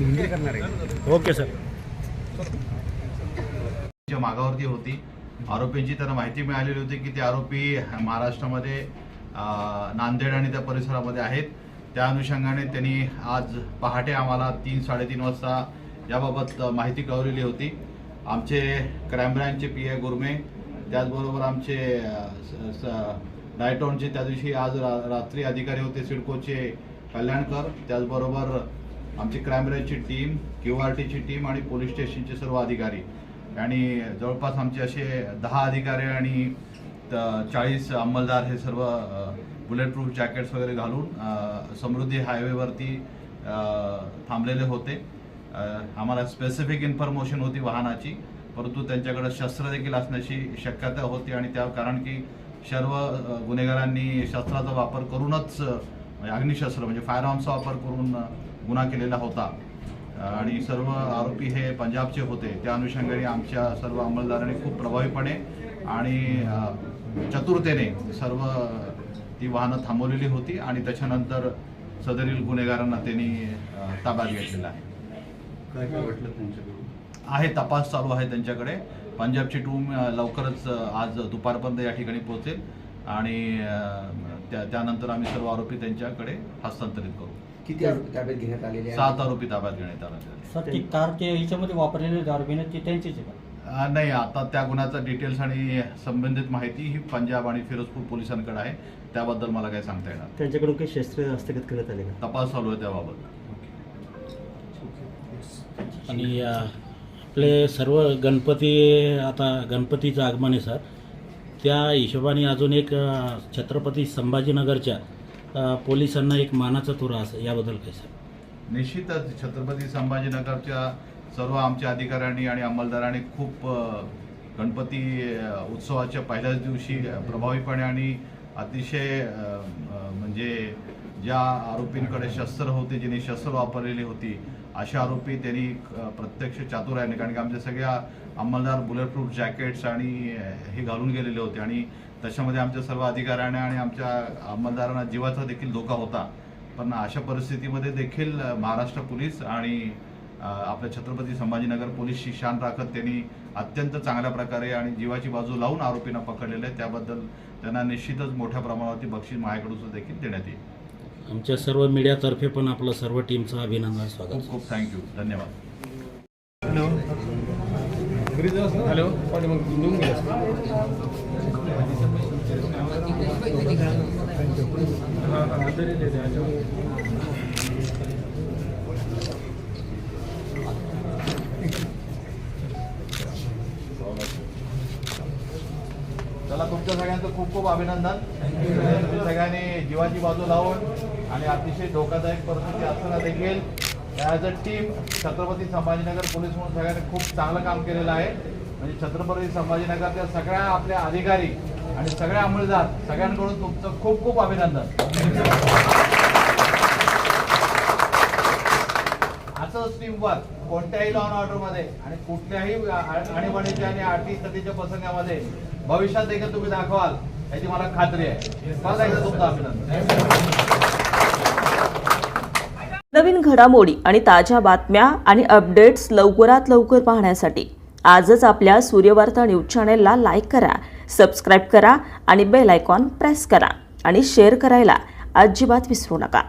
Entry करणार आहे. Okay sir. मागावरती होती. आरोपींची त्यांना माहिती मिळालेली होती की ते आरोपी महाराष्ट्रामध्ये नांदेड आणि त्या परिसरामध्ये आहेत. त्या अनुषंगाने त्यांनी आज पहाटे आम्हाला तीन साडेतीन वाजता याबाबत माहिती कळवलेली होती. आमचे क्राईम ब्रँचचे पी आय गुरमे त्याचबरोबर आमचे अ, स- स- डायटॉनचे त्या दिवशी आज रा- रात्री अधिकारी होते सिडकोचे कल्याणकर त्याचबरोबर आमची क्राईम ब्रँचची टीम क्यू आर टीची टीम आणि पोलीस स्टेशनचे सर्व अधिकारी. आणि जवळपास आमचे असे दहा अधिकारी आणि चाळीस अंमलदार हे सर्व बुलेट प्रूफ जॅकेट्स वगैरे घालून समृद्धी हायवेवरती थांबलेले होते. आम्हाला स्पेसिफिक इन्फॉर्मेशन होती वाहनाची परंतु त्यांच्याकडे शस्त्र देखील असण्याची शक्यता होती आणि त्या कारण की सर्व गुन्हेगारांनी शस्त्राचा वापर करूनच म्हणजे अग्निशस्त्र म्हणजे फायर आर्म्सचा वापर करून गुन्हा केलेला होता. आणि सर्व आरोपी हे पंजाबचे होते. त्या अनुषंगाने आमच्या सर्व अंमलदारांनी खूप प्रभावीपणे आणि चतुरतेने सर्व ती वाहनं थांबवलेली होती आणि त्याच्यानंतर सदरील गुन्हेगारांना त्यांनी ताब्यात घेतलेलं आहे. आहे तपास चालू आहे त्यांच्याकडे. पंजाबची टीम लवकरच आज दुपारपर्यंत या ठिकाणी पोहोचेल. आणि त्या त्यानंतर आम्ही सर्व आरोपी त्यांच्याकडे हस्तांतरित करू. किती आरोपी ताब्यात घेण्यात आलेले आहेत? सात आरोपी ताब्यात घेण्यात आले सर ती कार ते याच्यामध्ये वापरलेले दारुबिने ती त्यांचीच आहे का? नाही आता त्या गुन्ह्याचा डिटेल्स आणि संबंधित माहिती ही पंजाब आणि फिरोजपूर पोलिसांकडे आहे. त्याबद्दल मला काही सांगता येणार नाही. त्यांच्याकडून काही शस्त्र हस्तगत करण्यात आले का? तपास चालू आहे त्याबाबत. आणि अ, आपले सर्व गणपती आता गणपतीचं आगमन आहे सर. त्या हिशोबाने अजून एक छत्रपती संभाजीनगरच्या पोलिसांना एक मानाचा तुरा असं याबद्दल काय सर निश्चितच छत्रपती संभाजीनगरच्या सर्व आमच्या अधिकाऱ्यांनी आणि अंमलदारांनी खूप गणपती उत्सवाच्या पहिल्याच दिवशी प्रभावीपणे आणि अतिशय ज्या आरोपींकडे शस्त्र होते ज्यांनी शस्त्र वापरलेली होती अशा आरोपी त्यांनी प्रत्यक्ष चातुर्याने कारण की आमच्या सगळ्या अंमलदार बुलेट प्रूफ जॅकेट्स आणि हे घालून गेलेले होते. आणि त्याच्यामध्ये आमच्या सर्व अधिकाऱ्यांना आणि आमच्या अंमलदारांना जीवाचा देखील धोका होता. पण अशा परिस्थितीमध्ये देखील महाराष्ट्र पोलीस आणि आपल्या छत्रपती संभाजीनगर पोलीसची शान राखत त्यांनी अत्यंत चांगल्या प्रकारे आणि जीवाची बाजू लावून आरोपींना पकडलेलं. आहे त्याबद्दल त्यांना निश्चितच मोठ्या प्रमाणावरती बक्षीस माझ्याकडून देखील देण्यात येईल. आमच्या सर्व मीडियातर्फे पण आपलं सर्व टीमचं अभिनंदन स्वागत. खूप खूप थँक्यू धन्यवाद. हॅलो. हॅलो. निघून त्याला तुमच्या सगळ्यांचं खूप खूप अभिनंदन. सगळ्यांनी जीवाची बाजू लावून आणि अतिशय धोकादायक परिस्थिती असताना देखील as a team Chhatrapati Sambhajinagar police म्हणून सगळ्यांनी खूप चांगलं काम केलेलं आहे. म्हणजे छत्रपती संभाजीनगरच्या सगळ्या आपल्या अधिकारी आणि सगळ्या अंमलदार सगळ्यांकडून तुमचं खूप खूप अभिनंदन. असंच टीम वर्क कोणत्याही लॉन ऑर्डरमध्ये आणि कुठल्याही आणीबाणीच्या आणि आर्थिक स्थितीच्या प्रसंगामध्ये भविष्यात देखील तुम्ही दाखवाल याची मला खात्री आहे. मला एकदा तुमचं अभिनंदन. नवीन घडामोडी आणि ताज्या बातम्या आणि अपडेट्स लवकरात लवकर पाहण्यासाठी आजच आपल्या सूर्यवार्ता न्यूज चॅनेलला लाईक करा सबस्क्राईब करा आणि बेल आयकॉन प्रेस करा आणि शेअर करायला अजिबात विसरू नका.